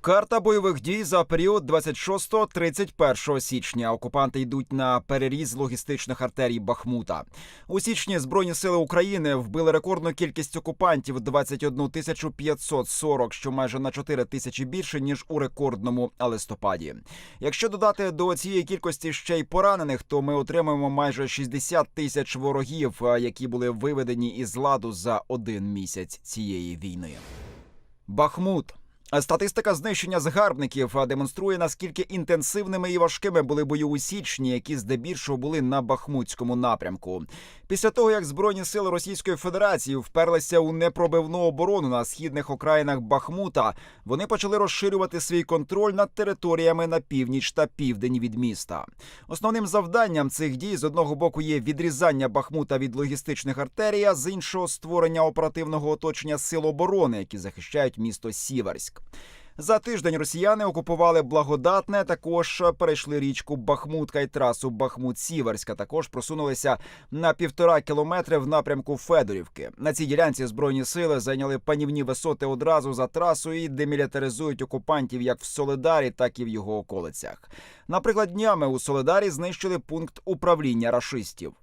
Карта бойових дій за період 26-31 січня. Окупанти йдуть на переріз логістичних артерій Бахмута. У січні збройні сили України вбили рекордну кількість окупантів 21 тисячу 540, що майже на 4 тисячі більше ніж у рекордному листопаді. Якщо додати до цієї кількості ще й поранених, то ми отримаємо майже 60 тисяч ворогів, які були виведені із ладу за один місяць цієї війни. Бахмут. Статистика знищення згарбників демонструє наскільки інтенсивними і важкими були бої у січні, які здебільшого були на Бахмутському напрямку. Після того як збройні сили Російської Федерації вперлися у непробивну оборону на східних окраїнах Бахмута, вони почали розширювати свій контроль над територіями на північ та південь від міста. Основним завданням цих дій з одного боку є відрізання Бахмута від логістичних артерій, а з іншого створення оперативного оточення сил оборони, які захищають місто Сіверськ. За тиждень росіяни окупували благодатне. Також перейшли річку Бахмутка і трасу Бахмут-Сіверська. Також просунулися на півтора кілометри в напрямку Федорівки. На цій ділянці збройні сили зайняли панівні висоти одразу за трасою і демілітаризують окупантів як в Солидарі, так і в його околицях. Наприклад, днями у Солидарі знищили пункт управління рашистів.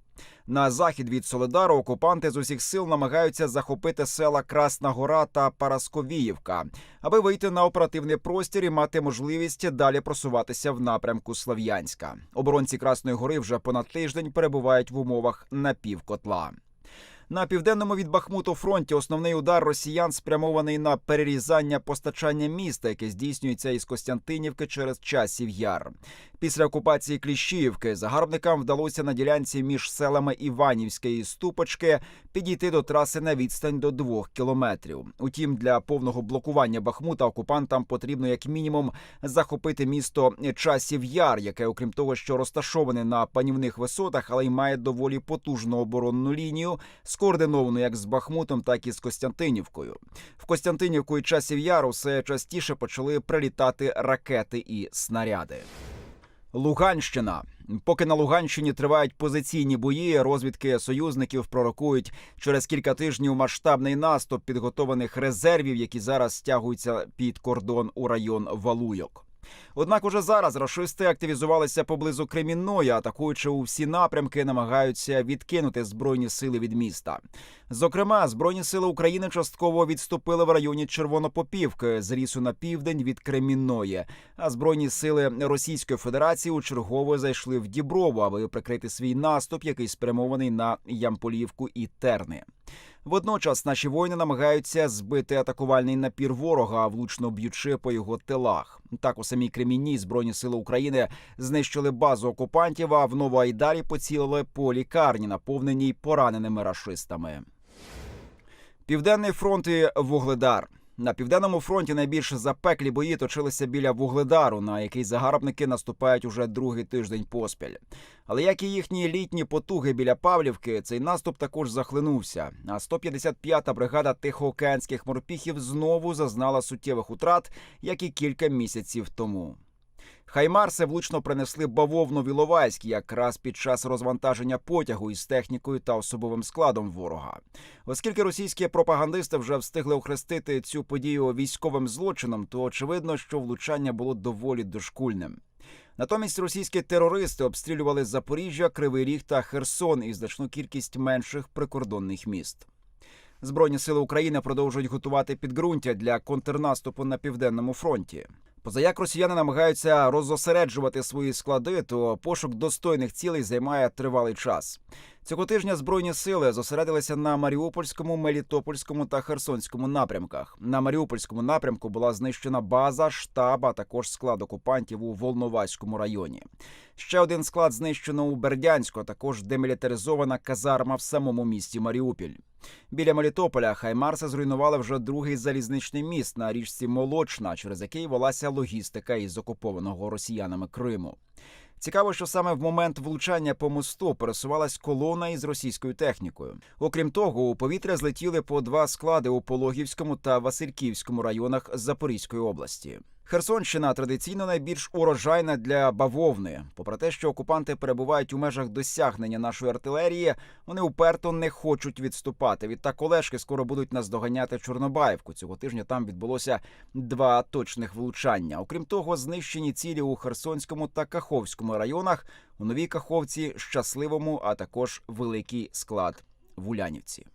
На захід від Солидару окупанти з усіх сил намагаються захопити села Красна Гора та Парасковіївка, аби вийти на оперативний простір і мати можливість далі просуватися в напрямку Слов'янська. Оборонці Красної Гори вже понад тиждень перебувають в умовах напівкотла. На південному від Бахмуту фронті основний удар росіян спрямований на перерізання постачання міста, яке здійснюється із Костянтинівки через часів яр. Після окупації Кліщіївки загарбникам вдалося на ділянці між селами Іванівське і Ступочки підійти до траси на відстань до двох кілометрів. Утім, для повного блокування Бахмута окупантам потрібно як мінімум захопити місто часів яр, яке, окрім того, що розташоване на панівних висотах, але й має доволі потужну оборонну лінію, скоординовану як з Бахмутом, так і з Костянтинівкою. В Костянтинівку і часів яру все частіше почали прилітати ракети і снаряди. Луганщина. Поки на Луганщині тривають позиційні бої, розвідки союзників пророкують через кілька тижнів масштабний наступ підготованих резервів, які зараз стягуються під кордон у район Валуйок. Однак уже зараз рашисти активізувалися поблизу Кремінної, атакуючи у всі напрямки, намагаються відкинути збройні сили від міста. Зокрема, збройні сили України частково відступили в районі Червонопопівки з лісу на південь від Кремінної. А збройні сили Російської Федерації у чергово зайшли в Діброву, аби прикрити свій наступ, який спрямований на Ямполівку і Терни. Водночас наші воїни намагаються збити атакувальний напір ворога, влучно б'ючи по його тилах. Так у самій Кремінні збройні сили України знищили базу окупантів. А в Новоайдарі поцілили по лікарні, наповненій пораненими рашистами. Південний фронт і Вугледар. На південному фронті найбільш запеклі бої точилися біля Вугледару, на який загарбники наступають уже другий тиждень поспіль. Але як і їхні літні потуги біля Павлівки, цей наступ також захлинувся. А 155-та бригада тихоокеанських морпіхів знову зазнала суттєвих утрат, як і кілька місяців тому. Хаймарси влучно принесли бавовну в якраз під час розвантаження потягу із технікою та особовим складом ворога. Оскільки російські пропагандисти вже встигли охрестити цю подію військовим злочином, то очевидно, що влучання було доволі дошкульним. Натомість російські терористи обстрілювали Запоріжжя, Кривий Ріг та Херсон і значну кількість менших прикордонних міст. Збройні сили України продовжують готувати підґрунтя для контрнаступу на південному фронті. Позаяк росіяни намагаються розосереджувати свої склади, то пошук достойних цілей займає тривалий час. Цього тижня збройні сили зосередилися на Маріупольському, Мелітопольському та Херсонському напрямках. На Маріупольському напрямку була знищена база, штаб, а також склад окупантів у Волноваському районі. Ще один склад знищено у Бердянську, а також демілітаризована казарма в самому місті Маріупіль. Біля Мелітополя Хаймарси зруйнували вже другий залізничний міст на річці Молочна, через який велася логістика із окупованого росіянами Криму. Цікаво, що саме в момент влучання по мосту пересувалась колона із російською технікою. Окрім того, у повітря злетіли по два склади у Пологівському та Васильківському районах Запорізької області. Херсонщина традиційно найбільш урожайна для бавовни. Попри те, що окупанти перебувають у межах досягнення нашої артилерії, вони уперто не хочуть відступати. Відтак Олешки скоро будуть наздоганяти Чорнобаївку. Цього тижня там відбулося два точних влучання. Окрім того, знищені цілі у Херсонському та Каховському районах, у новій Каховці, щасливому, а також великий склад в Улянівці.